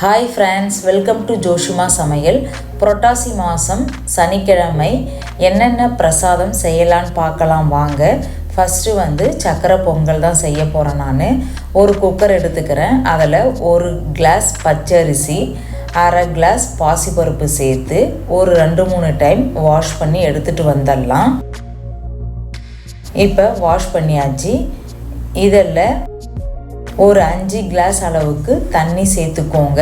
Hi friends welcome to Joshima சமையல் புரட்டாசி மாதம் சனிக்கிழமை. என்னென்ன பிரசாதம் செய்யலான்னு பார்க்கலாம் வாங்க. ஃபஸ்ட்டு வந்து சக்கரை பொங்கல் தான் செய்ய போகிறேன் நான். ஒரு குக்கர் எடுத்துக்கிறேன். அதில் ஒரு கிளாஸ் பச்சரிசி அரை கிளாஸ் பாசிப்பருப்பு சேர்த்து ஒரு ரெண்டு மூணு டைம் வாஷ் பண்ணி எடுத்துகிட்டு வந்துடலாம். இப்போ வாஷ் பண்ணியாச்சு. இதில் ஒரு அஞ்சு கிளாஸ் அளவுக்கு தண்ணி சேர்த்துக்கோங்க.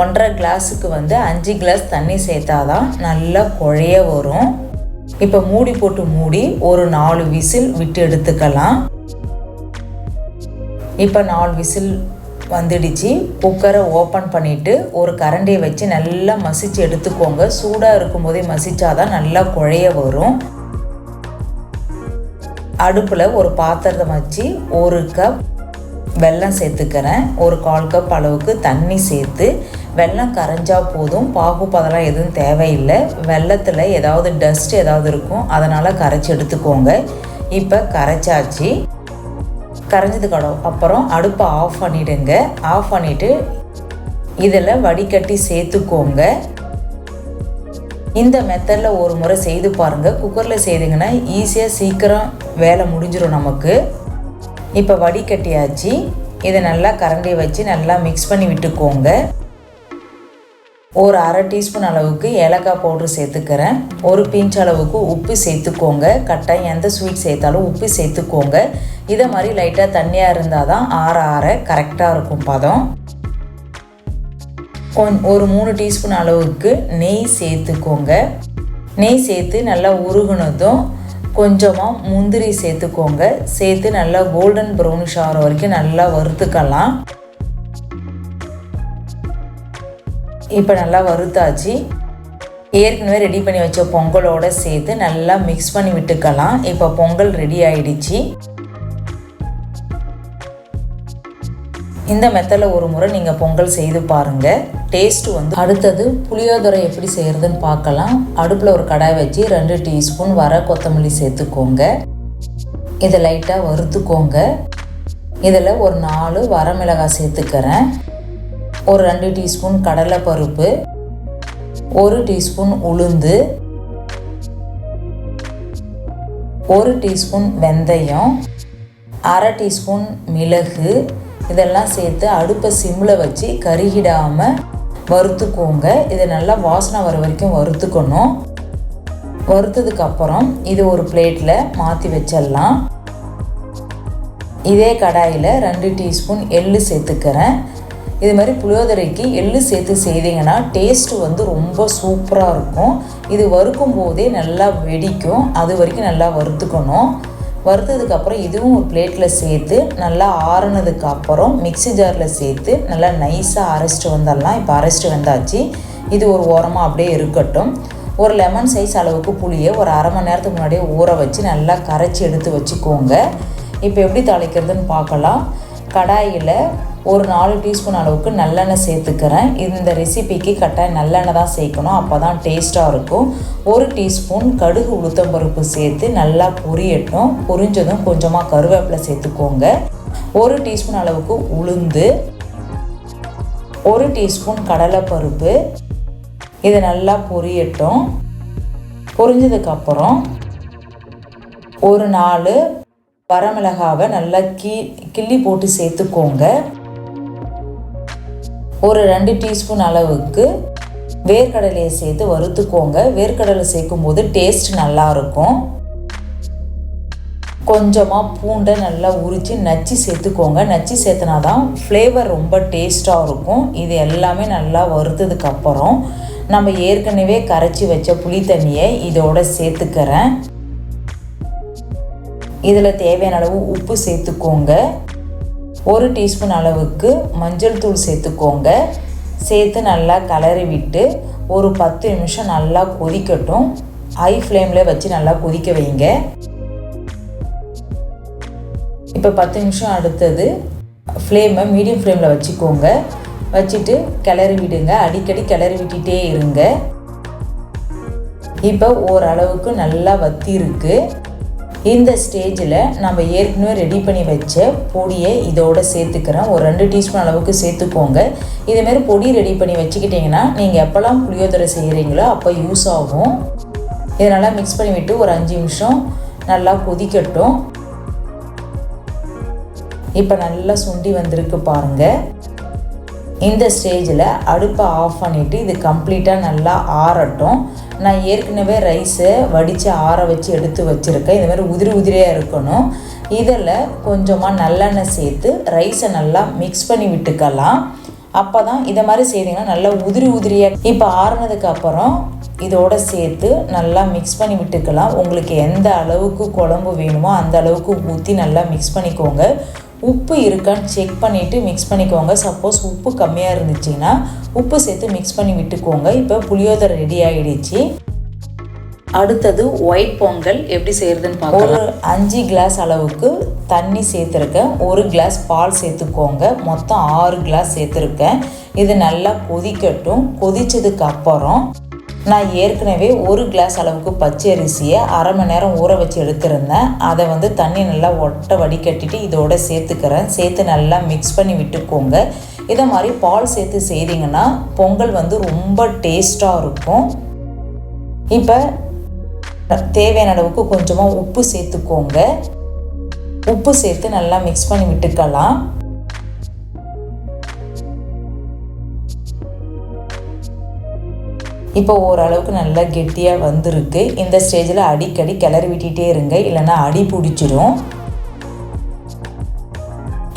ஒன்றரை கிளாஸுக்கு வந்து அஞ்சு கிளாஸ் தண்ணி சேர்த்தாதான் நல்லா குழைய வரும். இப்போ மூடி போட்டு மூடி ஒரு நாலு விசில் விட்டு எடுத்துக்கலாம். இப்போ நாலு விசில் வந்துடுச்சு. குக்கரை ஓப்பன் பண்ணிவிட்டு ஒரு கரண்டியை வச்சு நல்லா மசிச்சு எடுத்துக்கோங்க. சூடாக இருக்கும்போதே மசித்தாதான் நல்லா குழைய வரும். அடுப்பில் ஒரு பாத்திரத்தை வச்சு ஒரு கப் வெல்லம் சேர்த்துக்கிறேன். ஒரு கால் கப் அளவுக்கு தண்ணி சேர்த்து வெல்லம் கரைஞ்சா போதும். பாகு பதெல்லாம் எதுவும் தேவையில்லை. வெள்ளத்தில் ஏதாவது டஸ்ட் ஏதாவது இருக்கும் அதனால் கரைச்சி எடுத்துக்கோங்க. இப்போ கரைச்சாச்சு. கரைஞ்சதுக்கு அப்புறம் அடுப்பை ஆஃப் பண்ணிவிடுங்க ஆஃப் பண்ணிவிட்டு இதில் வடிகட்டி சேர்த்துக்கோங்க. இந்த மெத்தடில் ஒரு முறை செய்து பாருங்கள் குக்கரில் செய்திங்கன்னா ஈஸியாக சீக்கிரம் வேலை முடிஞ்சிடும் நமக்கு. இப்போ வடிகட்டியாச்சு இதை நல்லா கரண்டியை வச்சு நல்லா மிக்ஸ் பண்ணி விட்டுக்கோங்க. ஒரு அரை டீஸ்பூன் அளவுக்கு ஏலக்காய் பவுட்ரு சேர்த்துக்கிறேன். ஒரு பிஞ்ச் அளவுக்கு உப்பு சேர்த்துக்கோங்க. கட்டாயம் எந்த ஸ்வீட் சேர்த்தாலும் உப்பு சேர்த்துக்கோங்க. இதை மாதிரி லைட்டாக தண்ணியாக இருந்தால் தான் ஆற ஆற கரெக்டாக இருக்கும் பதம். கொஞ் ஒரு மூணு டீஸ்பூன் அளவுக்கு நெய் சேர்த்துக்கோங்க. நெய் சேர்த்து நல்லா உருகுனதும் கொஞ்சமாக முந்திரி சேர்த்துக்கோங்க. சேர்த்து நல்லா கோல்டன் ப்ரௌனிஷ் ஆகிற வரைக்கும் நல்லா வறுத்துக்கலாம். இப்போ நல்லா வறுத்தாச்சு. ஏற்கனவே ரெடி பண்ணி வச்ச பொங்கலோடு சேர்த்து நல்லா மிக்ஸ் பண்ணி விட்டுக்கலாம். இப்போ பொங்கல் ரெடி ஆயிடுச்சு. இந்த மெத்தடில் ஒரு முறை நீங்கள் பொங்கல் செய்து பாருங்கள் டேஸ்ட்டு வந்து அடுத்தது புளியோதரை எப்படி செய்கிறதுன்னு பார்க்கலாம். அடுப்பில் ஒரு கடாய் வச்சு ரெண்டு டீஸ்பூன் வர கொத்தமல்லி சேர்த்துக்கோங்க. இதை லைட்டாக வறுத்துக்கோங்க. இதில் ஒரு நாலு வரமிளகாய் சேர்த்துக்கிறேன். ஒரு ரெண்டு டீஸ்பூன் கடலைப்பருப்பு. ஒரு டீஸ்பூன் உளுந்து. ஒரு டீஸ்பூன் வெந்தயம். அரை டீஸ்பூன் மிளகு. இதெல்லாம் சேர்த்து அடுப்பை சிம்மில் வச்சு கருகிடாமல் வறுத்துக்கோங்க. இதை நல்லா வாசனை வர வரைக்கும் வறுத்துக்கணும். வறுத்ததுக்கப்புறம் இது ஒரு பிளேட்டில் மாற்றி வச்சிடலாம். இதே கடாயில் ரெண்டு டீஸ்பூன் எள்ளு சேர்த்துக்கிறேன். இது மாதிரி புளியோதரைக்கு எள்ளு சேர்த்து செய்தீங்கன்னா டேஸ்ட்டு வந்து ரொம்ப சூப்பராக இருக்கும். இது வறுக்கும் போதே நல்லா வெடிக்கும். அது வரைக்கும் நல்லா வறுத்துக்கணும். வறுத்ததுக்கப்புறம் இதுவும் ஒரு பிளேட்டில் சேர்த்து நல்லா ஆறுனதுக்கு அப்புறம் மிக்சி ஜாரில் சேர்த்து நல்லா நைஸாக அரைச்சிட்டு வந்துடலாம். இப்போ அரைச்சிட்டு வந்தாச்சு. இது ஒரு ஓரமாக அப்படியே இருக்கட்டும். ஒரு லெமன் சைஸ் அளவுக்கு புளியை ஒரு அரை மணி நேரத்துக்கு முன்னாடியே ஊற வச்சு நல்லா கரைச்சி எடுத்து வச்சுக்கோங்க. இப்போ எப்படி தாளிக்கிறதுன்னு பார்க்கலாம். கடாயில் ஒரு நாலு டீஸ்பூன் அளவுக்கு நல்லெண்ணெய் சேர்த்துக்கிறேன். இந்த ரெசிபிக்கு கட்டாயம் நல்லெண்ணெய் தான் சேர்க்கணும். அப்போ தான் டேஸ்ட்டாக இருக்கும். ஒரு டீஸ்பூன் கடுகு உளுத்தம்பருப்பு சேர்த்து நல்லா பொரியட்டும். பொரிஞ்சதும் கொஞ்சமாக கருவேப்பிலை சேர்த்துக்கோங்க. ஒரு டீஸ்பூன் அளவுக்கு உளுந்து. ஒரு டீஸ்பூன் கடலைப்பருப்பு. இது நல்லா பொரியட்டும். பொரிஞ்சதுக்கப்புறம் ஒரு நாலு வரமிளகாவை நல்லா கீ கிள்ளி போட்டு சேர்த்துக்கோங்க. ஒரு ரெண்டு டீஸ்பூன் அளவுக்கு வேர்க்கடலையை சேர்த்து வறுத்துக்கோங்க. வேர்க்கடலை சேர்க்கும் போது டேஸ்ட் நல்லாயிருக்கும். கொஞ்சமாக பூண்டை நல்லா உரித்து நச்சு சேர்த்துக்கோங்க. நச்சு சேர்த்துனா தான் ஃப்ளேவர் ரொம்ப டேஸ்ட்டாக இருக்கும். இது எல்லாமே நல்லா வறுத்ததுக்கப்புறம் நம்ம ஏற்கனவே கரைச்சி வச்ச புளி தண்ணியை இதோட சேர்த்துக்கிறேன். இதில் தேவையான அளவு உப்பு சேர்த்துக்கோங்க. ஒரு டீஸ்பூன் அளவுக்கு மஞ்சள் தூள் சேர்த்துக்கோங்க. சேர்த்து நல்லா கலரி விட்டு ஒரு பத்து நிமிஷம் நல்லா கொதிக்கட்டும். ஹை ஃப்ளேமில் வச்சு நல்லா கொதிக்க வைங்க. இப்போ பத்து நிமிஷம் அடுத்தது ஃப்ளேமை மீடியம் ஃப்ளேமில் வச்சுக்கோங்க. வச்சுட்டு கிளறி விடுங்க. அடிக்கடி கிளறி விட்டுட்டே இருங்க. இப்போ ஓரளவுக்கு நல்லா வத்தி இருக்குது இந்த ஸ்டேஜில் நம்ம ஏற்கனவே ரெடி பண்ணி வச்ச பொடியை இதோட சேர்த்துக்கிறேன். ஒரு ரெண்டு டீஸ்பூன் அளவுக்கு சேர்த்துக்கோங்க. இதேமாரி பொடி ரெடி பண்ணி வச்சுக்கிட்டிங்கன்னா நீங்கள் எப்போல்லாம் புளியோதரை செய்கிறீங்களோ அப்போ யூஸ் ஆகும். இதை நல்லா மிக்ஸ் பண்ணி விட்டு ஒரு அஞ்சு நிமிஷம் நல்லா கொதிக்கட்டும். இப்போ நல்லா சுண்டி வந்திருக்கு பாருங்கள் இந்த ஸ்டேஜில் அடுப்பை ஆஃப் பண்ணிவிட்டு இது கம்ப்ளீட்டாக நல்லா ஆறட்டும். நான் ஏற்கனவே ரைஸை வடித்து ஆற வச்சு எடுத்து வச்சுருக்கேன். இந்த மாதிரி உதிரி உதிரியாக இருக்கணும். இதில் கொஞ்சமாக நல்லெண்ணெய் சேர்த்து ரைஸை நல்லா மிக்ஸ் பண்ணி விட்டுக்கலாம். அப்போ தான் இதை மாதிரி செய்தீங்கன்னா நல்லா உதிரி உதிரியாக இப்போ ஆறுனதுக்கு அப்புறம் இதோட சேர்த்து நல்லா மிக்ஸ் பண்ணி விட்டுக்கலாம். உங்களுக்கு எந்த அளவுக்கு குழம்பு வேணுமோ அந்த அளவுக்கு ஊற்றி நல்லா மிக்ஸ் பண்ணிக்கோங்க. உப்பு இருக்கான்னு செக் பண்ணிவிட்டு மிக்ஸ் பண்ணிக்கோங்க. சப்போஸ் உப்பு கம்மியாக இருந்துச்சுன்னா உப்பு சேர்த்து மிக்ஸ் பண்ணி விட்டுக்கோங்க. இப்போ புளியோதரை ரெடி ஆகிடுச்சு அடுத்தது ஒயிட் பொங்கல் எப்படி செய்கிறதுன்னு பார்க்கலாம். ஒரு அஞ்சு கிளாஸ் அளவுக்கு தண்ணி சேர்த்துருக்கேன். ஒரு கிளாஸ் பால் சேர்த்துக்கோங்க. மொத்தம் ஆறு கிளாஸ் சேர்த்துருக்கேன். இது நல்லா கொதிக்கட்டும். கொதிச்சதுக்கப்புறம் அப்புறம் நான் ஏற்கனவே ஒரு கிளாஸ் அளவுக்கு பச்சை அரிசியை அரை மணி நேரம் ஊற வச்சு எடுத்திருந்தேன். அதை வந்து தண்ணி நல்லா ஒட்ட வடிகட்டிட்டு இதோட சேர்த்துக்கிறேன். சேர்த்து நல்லா மிக்ஸ் பண்ணி விட்டுக்கோங்க. இதை மாதிரி பால் சேர்த்து செய்தீங்கன்னா பொங்கல் வந்து ரொம்ப டேஸ்ட்டாக இருக்கும். இப்போ தேவையான அளவுக்கு கொஞ்சமாக உப்பு சேர்த்துக்கோங்க. உப்பு சேர்த்து நல்லா மிக்ஸ் பண்ணி விட்டுக்கலாம். இப்போ ஓரளவுக்கு நல்லா கெட்டியாக வந்திருக்கு. இந்த ஸ்டேஜில் அடிக்கடி கிளறி விட்டிகிட்டே இருங்க. இல்லைன்னா அடி பிடிச்சிரும்.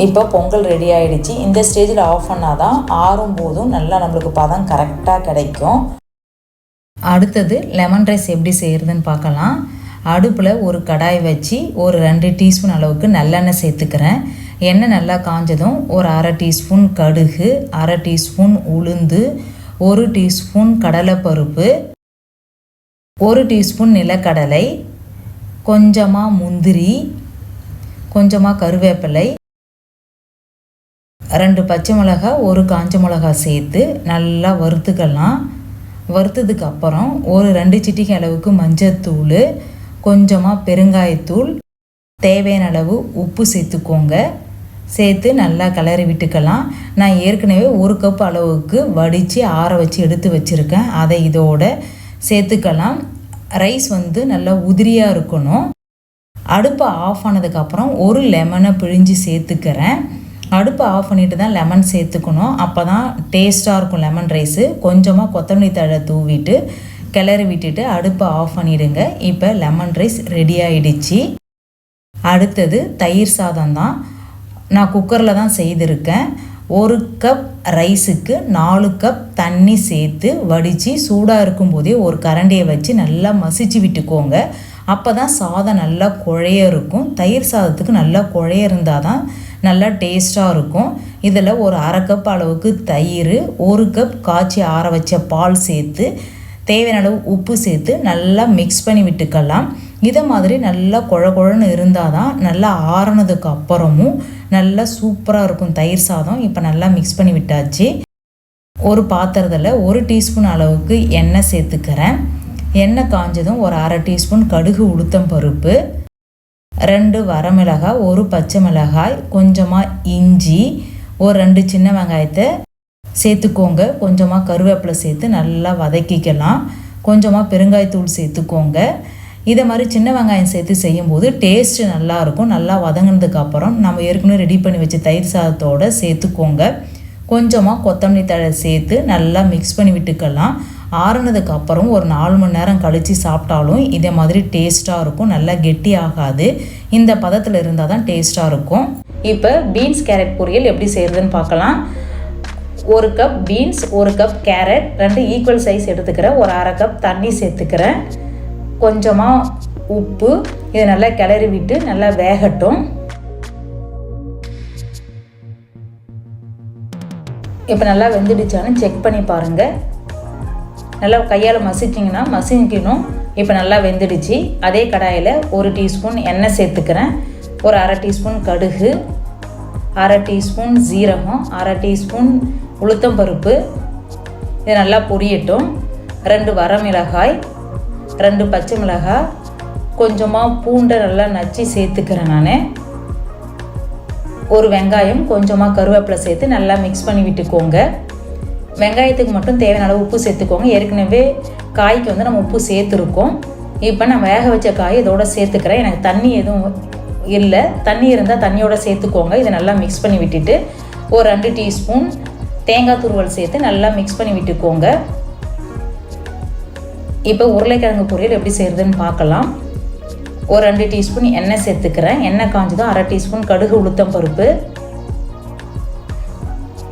இப்போ பொங்கல் ரெடி ஆகிடுச்சு இந்த ஸ்டேஜில் ஆஃப் பண்ணால் தான் ஆறும் போதும் நல்லா நம்மளுக்கு பதம் கரெக்டாக கிடைக்கும். அடுத்தது லெமன் ரைஸ் எப்படி செய்கிறதுன்னு பார்க்கலாம். அடுப்பில் ஒரு கடாய் வச்சு ஒரு ரெண்டு டீஸ்பூன் அளவுக்கு நல்லெண்ணெய் சேர்த்துக்கிறேன். எண்ணெய் நல்லா காஞ்சதும் ஒரு அரை டீஸ்பூன் கடுகு அரை டீஸ்பூன் உளுந்து ஒரு டீஸ்பூன் கடலைப்பருப்பு ஒரு டீஸ்பூன் நிலக்கடலை கொஞ்சமாக முந்திரி கொஞ்சமாக கருவேப்பிலை ரெண்டு பச்சை மிளகா ஒரு காஞ்ச மிளகா சேர்த்து நல்லா வறுத்துக்கலாம். வறுத்ததுக்கு அப்புறம் ஒரு ரெண்டு சிட்டிக்கு அளவுக்கு மஞ்சத்தூள் கொஞ்சமாக பெருங்காயத்தூள் தேவையான அளவு உப்பு சேர்த்துக்கோங்க. சேர்த்து நல்லா கிளறி விட்டுக்கலாம். நான் ஏற்கனவே ஒரு கப் அளவுக்கு வடித்து ஆற வச்சு எடுத்து வச்சுருக்கேன். அதை இதோட சேர்த்துக்கலாம். ரைஸ் வந்து நல்லா உதிரியாக இருக்கணும். அடுப்பை ஆஃப் ஆனதுக்கப்புறம் ஒரு லெமனை பிழிஞ்சு சேர்த்துக்கிறேன். அடுப்பை ஆஃப் பண்ணிட்டு தான் லெமன் சேர்த்துக்கணும். அப்போ தான் டேஸ்ட்டாக இருக்கும் லெமன் ரைஸு. கொஞ்சமாக கொத்தமல்லி தழை தூவிட்டு கிளறி விட்டுட்டு அடுப்பை ஆஃப் பண்ணிவிடுங்க இப்போ லெமன் ரைஸ் ரெடி ஆகிடுச்சு அடுத்தது தயிர் சாதம் தான். நான் குக்கரில் தான் செய்திருக்கேன். ஒரு கப் ரைஸுக்கு நாலு கப் தண்ணி சேர்த்து வடித்து சூடாக இருக்கும்போதே ஒரு கரண்டியை வச்சு நல்லா மசிச்சு விட்டுக்கோங்க. அப்போ தான் சாதம் நல்லா குழைய இருக்கும். தயிர் சாதத்துக்கு நல்லா குழைய இருந்தால் தான் நல்லா டேஸ்ட்டாக இருக்கும். இதில் ஒரு அரை கப் அளவுக்கு தயிர் ஒரு கப் காய்ச்சி ஆற வச்ச பால் சேர்த்து தேவையான அளவு உப்பு சேர்த்து நல்லா மிக்ஸ் பண்ணி விட்டுக்கலாம். இதை மாதிரி நல்லா குழ குழன்னு இருந்தால் தான் நல்லா ஆறுனதுக்கு அப்புறமும் நல்லா சூப்பராக இருக்கும் தயிர் சாதம். இப்போ நல்லா மிக்ஸ் பண்ணி விட்டாச்சு. ஒரு பாத்திரத்தில் ஒரு டீஸ்பூன் அளவுக்கு எண்ணெய் சேர்த்துக்கிறேன். எண்ணெய் காஞ்சதும் ஒரு அரை டீஸ்பூன் கடுகு உளுத்தம் பருப்பு ரெண்டு வரமிளகாய் ஒரு பச்சை மிளகாய் கொஞ்சமாக இஞ்சி ஒரு ரெண்டு சின்ன வெங்காயத்தை சேர்த்துக்கோங்க. கொஞ்சமாக கருவேப்பிலை சேர்த்து நல்லா வதக்கிக்கலாம். கொஞ்சமாக பெருங்காயத்தூள் சேர்த்துக்கோங்க. இதை மாதிரி சின்ன வெங்காயம் சேர்த்து செய்யும்போது டேஸ்ட்டு நல்லாயிருக்கும் நல்லா வதங்கினதுக்கப்புறம் நம்ம ஏற்கனவே ரெடி பண்ணி வச்ச தயிர் சாதத்தோடு சேர்த்துக்கோங்க. கொஞ்சமாக கொத்தமல்லி தழை சேர்த்து நல்லா மிக்ஸ் பண்ணி விட்டுக்கலாம். ஆறுனதுக்கு அப்புறம் ஒரு நாலு மணி நேரம் கழித்து சாப்பிட்டாலும் இதே மாதிரி டேஸ்ட்டாக இருக்கும். நல்லா கெட்டி ஆகாது. இந்த பதத்தில் இருந்தால் தான் டேஸ்ட்டாக இருக்கும். இப்போ பீன்ஸ் கேரட் பொரியல் எப்படி செய்கிறதுன்னு பார்க்கலாம். ஒரு கப் பீன்ஸ் ஒரு கப் கேரட் ரெண்டு ஈக்குவல் சைஸ் எடுத்துக்கிறேன். ஒரு அரை கப் தண்ணி சேர்த்துக்கிறேன். கொஞ்சமாக உப்பு இதை நல்லா கிளறி விட்டு நல்லா வேகட்டும். இப்போ நல்லா வெந்துடுச்சான்னு செக் பண்ணி பாருங்கள் நல்லா கையால் மசிச்சிங்கன்னா மசிக்கணும். இப்போ நல்லா வெந்துடுச்சு. அதே கடாயில் ஒரு டீஸ்பூன் எண்ணெய் சேர்த்துக்கிறேன். ஒரு அரை டீஸ்பூன் கடுகு அரை டீஸ்பூன் ஜீரகம் அரை டீஸ்பூன் உளுத்தம் பருப்பு இது நல்லா பொரியட்டும். ரெண்டு வரமிளகாய் ரெண்டு பச்சை மிளகாய் கொஞ்சமாக பூண்டை நல்லா நச்சு சேர்த்துக்கிறேன் நான். ஒரு வெங்காயம் கொஞ்சமாக கருவேப்பிலை சேர்த்து நல்லா மிக்ஸ் பண்ணி விட்டுக்கோங்க. வெங்காயத்துக்கு மட்டும் தேவையான அளவு உப்பு சேர்த்துக்கோங்க. ஏற்கனவே காய்க்கு வந்து நம்ம உப்பு சேர்த்துருக்கோம். இப்போ நான் வேக வச்ச காய் இதோட சேர்த்துக்கிறேன். எனக்கு தண்ணி எதுவும் இல்லை. தண்ணி இருந்தால் தண்ணியோட சேர்த்துக்கோங்க. இதை நல்லா மிக்ஸ் பண்ணி விட்டுட்டு ஒரு ரெண்டு டீஸ்பூன் தேங்காய் துருவல் சேர்த்து நல்லா மிக்ஸ் பண்ணி விட்டுக்கோங்க. இப்போ உருளைக்கிழங்கு பொரியல் எப்படி செய்கிறதுன்னு பார்க்கலாம். ஒரு ரெண்டு டீஸ்பூன் எண்ணெய் சேர்த்துக்கிறேன். எண்ணெய் காஞ்சதும் அரை டீஸ்பூன் கடுகு உளுத்தம் பருப்பு.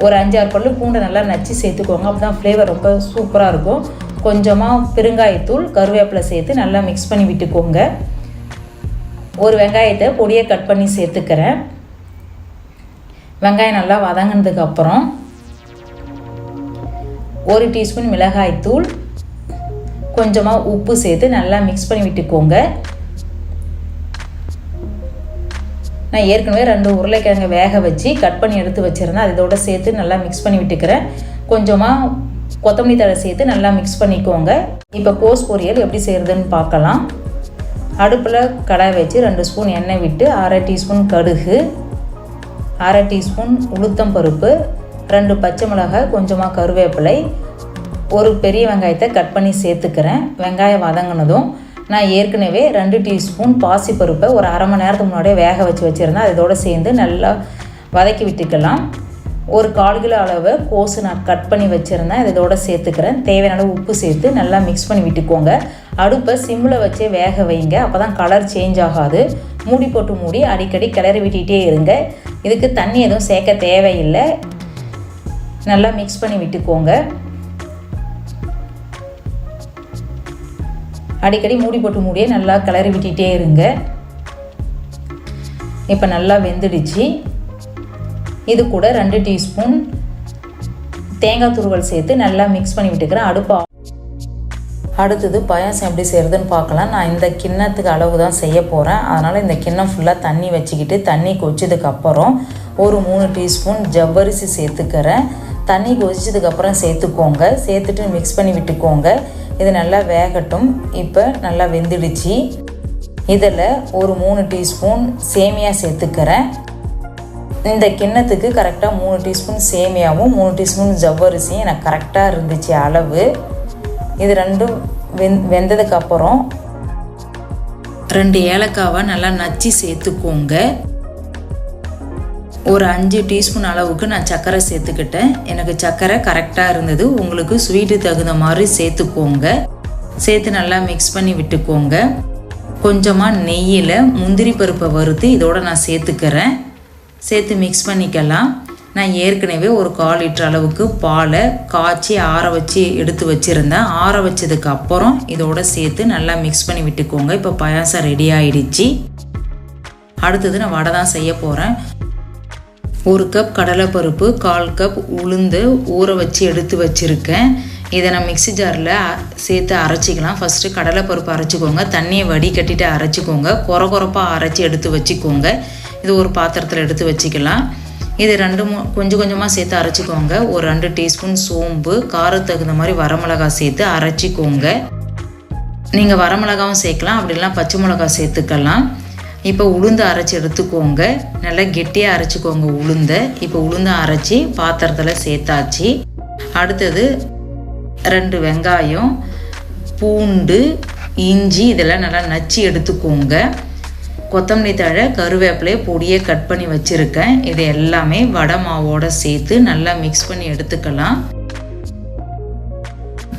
ஒரு அஞ்சாறு பல்லு பூண்டை நல்லா நச்சு சேர்த்துக்கோங்க. அப்போ தான் ஃப்ளேவர் ரொம்ப சூப்பராக இருக்கும். கொஞ்சமாக பெருங்காயத்தூள் கருவேப்பிலை சேர்த்து நல்லா மிக்ஸ் பண்ணி விட்டுக்கோங்க. ஒரு வெங்காயத்தை பொடியை கட் பண்ணி சேர்த்துக்கிறேன். வெங்காயம் நல்லா வதங்கினதுக்கப்புறம் ஒரு டீஸ்பூன் மிளகாய்த்தூள் கொஞ்சமாக உப்பு சேர்த்து நல்லா மிக்ஸ் பண்ணி விட்டுக்கோங்க. நான் ஏற்கனவே ரெண்டு உருளைக்கிழங்கு வேக வச்சு கட் பண்ணி எடுத்து வச்சுருந்தேன். அதோட சேர்த்து நல்லா மிக்ஸ் பண்ணி விட்டுக்கிறேன். கொஞ்சமாக கொத்தமல்லி தழை சேர்த்து நல்லா மிக்ஸ் பண்ணிக்கோங்க. இப்போ கோஸ் பொரியல் எப்படி செய்கிறதுன்னு பார்க்கலாம். அடுப்பில் கடாய் வச்சு ரெண்டு ஸ்பூன் எண்ணெய் விட்டு அரை டீஸ்பூன் கடுகு அரை டீஸ்பூன் உளுத்தம் பருப்பு ரெண்டு பச்சை மிளகாய் கொஞ்சமாக கருவேப்பிலை ஒரு பெரிய வெங்காயத்தை கட் பண்ணி சேர்த்துக்கிறேன். வெங்காயம் வதங்கினதும் நான் ஏற்கனவே ரெண்டு டீஸ்பூன் பாசிப்பருப்பை ஒரு அரை மணி நேரத்துக்கு முன்னாடியே வேக வச்சு வச்சுருந்தேன். அதோடு சேர்ந்து நல்லா வதக்கி விட்டுக்கலாம். ஒரு கால் கிலோ அளவு கோஸு நான் கட் பண்ணி வச்சுருந்தேன். இதோட சேர்த்துக்கிறேன். தேவையான உப்பு சேர்த்து நல்லா மிக்ஸ் பண்ணி விட்டுக்கோங்க. அடுப்பை சிம்மில் வச்சே வேக வைங்க. அப்போ தான் கலர் சேஞ்ச் ஆகாது. மூடி போட்டு மூடி அடிக்கடி கிளறி விட்டுகிட்டே இருங்க. இதுக்கு தண்ணி எதுவும் சேர்க்க தேவையில்லை. நல்லா மிக்ஸ் பண்ணி விட்டுக்கோங்க. அடிக்கடி மூடி போட்டு மூடியே நல்லா கிளறி விட்டுகிட்டே இருங்க. இப்போ நல்லா வெந்துடுச்சு. இது கூட ரெண்டு டீஸ்பூன் தேங்காய் துருவல் சேர்த்து நல்லா மிக்ஸ் பண்ணி விட்டுக்கிறேன். அடுப்பா அடுத்தது பாயாசம் எப்படி செய்கிறதுன்னு பார்க்கலாம். நான் இந்த கிண்ணத்துக்கு அளவு தான் செய்ய போகிறேன் அதனால் இந்த கிண்ணம் ஃபுல்லாக தண்ணி வச்சுக்கிட்டு தண்ணி கொச்சதுக்கப்புறம் ஒரு மூணு டீஸ்பூன் ஜவ்வரிசி சேர்த்துக்கிறேன். தண்ணி கொதிச்சதுக்கப்புறம் சேர்த்துக்கோங்க. சேர்த்துட்டு மிக்ஸ் பண்ணி விட்டுக்கோங்க. இது நல்லா வேகட்டும். இப்போ நல்லா வெந்துடுச்சு. இதில் ஒரு மூணு டீஸ்பூன் சேமியா சேர்த்துக்கிறேன். இந்த கிண்ணத்துக்கு கரெக்டாக மூணு டீஸ்பூன் சேமியாவும் மூணு டீஸ்பூன் ஜவ்வரிசியும் எனக்கு கரெக்டாக இருந்துச்சு அளவு. இது ரெண்டும் வெந் வெந்ததுக்கப்புறம் ரெண்டு ஏலக்காவை நல்லா நச்சு சேர்த்துக்கோங்க. ஒரு அஞ்சு டீஸ்பூன் அளவுக்கு நான் சர்க்கரை சேர்த்துக்கிட்டேன். எனக்கு சர்க்கரை கரெக்டாக இருந்தது. உங்களுக்கு ஸ்வீட்டு தகுந்த மாதிரி சேர்த்துக்கோங்க. சேர்த்து நல்லா மிக்ஸ் பண்ணி விட்டுக்கோங்க. கொஞ்சமாக நெய்யில் முந்திரி பருப்பை வறுத்து இதோட நான் சேர்த்துக்கிறேன். சேர்த்து மிக்ஸ் பண்ணிக்கலாம். நான் ஏற்கனவே ஒரு கால் லிட்டர் அளவுக்கு பாலை காய்ச்சி ஆற வச்சு எடுத்து வச்சுருந்தேன். ஆற வச்சதுக்கு அப்புறம் இதோட சேர்த்து நல்லா மிக்ஸ் பண்ணி விட்டுக்கோங்க. இப்போ பாயாசம் ரெடி ஆயிடுச்சு. அடுத்தது நான் வடை தான் செய்ய போகிறேன் ஒரு கப் கடலைப்பருப்பு கால் கப் உளுந்து ஊற வச்சு எடுத்து வச்சுருக்கேன். இதை நான் மிக்ஸி ஜாரில் சேர்த்து அரைச்சிக்கலாம். ஃபஸ்ட்டு கடலைப்பருப்பு அரைச்சிக்கோங்க. தண்ணியை வடிகட்டிட்டு அரைச்சிக்கோங்க. குறை குறைப்பாக அரைச்சி எடுத்து வச்சுக்கோங்க. இது ஒரு பாத்திரத்தில் எடுத்து வச்சுக்கலாம். இது ரெண்டு கொஞ்சம் கொஞ்சமாக சேர்த்து அரைச்சிக்கோங்க. ஒரு ரெண்டு டீஸ்பூன் சோம்பு காரத்துக்கு தகுந்த மாதிரி வரமிளகா சேர்த்து அரைச்சிக்கோங்க. நீங்கள் வரமிளகாவும் சேர்க்கலாம். அப்படிலாம் பச்சை மிளகா சேர்த்துக்கலாம். இப்போ உளுந்து அரைச்சி எடுத்துக்கோங்க. நல்லா கெட்டியாக அரைச்சிக்கோங்க உளுந்தை. இப்போ உளுந்தை அரைச்சி பாத்திரத்தில் சேர்த்தாச்சு. அடுத்தது ரெண்டு வெங்காயம் பூண்டு இஞ்சி இதெல்லாம் நல்லா நச்சு எடுத்துக்கோங்க. கொத்தமல்லி தழை கருவேப்பிலையை பொடியை கட் பண்ணி வச்சுருக்கேன். இது எல்லாமே வடை மாவோட சேர்த்து நல்லா மிக்ஸ் பண்ணி எடுத்துக்கலாம்.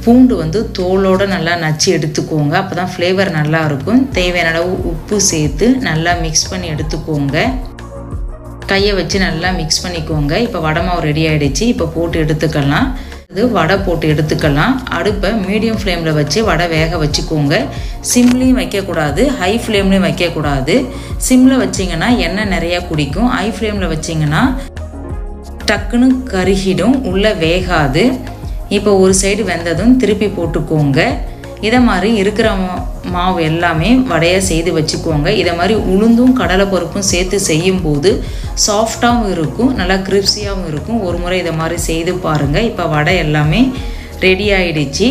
பூண்டு வந்து தோலோடு நல்லா நச்சு எடுத்துக்கோங்க. அப்போ தான் ஃப்ளேவர் நல்லாயிருக்கும் தேவையான அளவு உப்பு சேர்த்து நல்லா மிக்ஸ் பண்ணி எடுத்துக்கோங்க. கையை வச்சு நல்லா மிக்ஸ் பண்ணிக்கோங்க. இப்போ வடை மாவு ரெடி ஆகிடுச்சு இப்போ போட்டு எடுத்துக்கலாம். இது வடை போட்டு எடுத்துக்கலாம். அடுப்பை மீடியம் ஃப்ளேமில் வச்சு வடை வேக வச்சுக்கோங்க. சிம்லேயும் வைக்கக்கூடாது. ஹை ஃப்ளேம்லேயும் வைக்கக்கூடாது. சிம்மில் வச்சிங்கன்னா எண்ணெய் நிறையா குடிக்கும். ஹை ஃப்ளேமில் வச்சிங்கன்னா டக்குன்னு கருகிடும். உள்ளே வேகாது. இப்போ ஒரு சைடு வெந்ததும் திருப்பி போட்டுக்கோங்க. இதை மாதிரி இருக்கிற மாவு எல்லாமே வடையாக செய்து வச்சுக்கோங்க. இதை மாதிரி உளுந்தும் கடலை பருப்பும் சேர்த்து செய்யும்போது சாஃப்டாகவும் இருக்கும் நல்லா கிரிப்ஸியாகவும் இருக்கும். ஒரு முறை இதை மாதிரி செய்து பாருங்கள் இப்போ வடை எல்லாமே ரெடி ஆயிடுச்சு.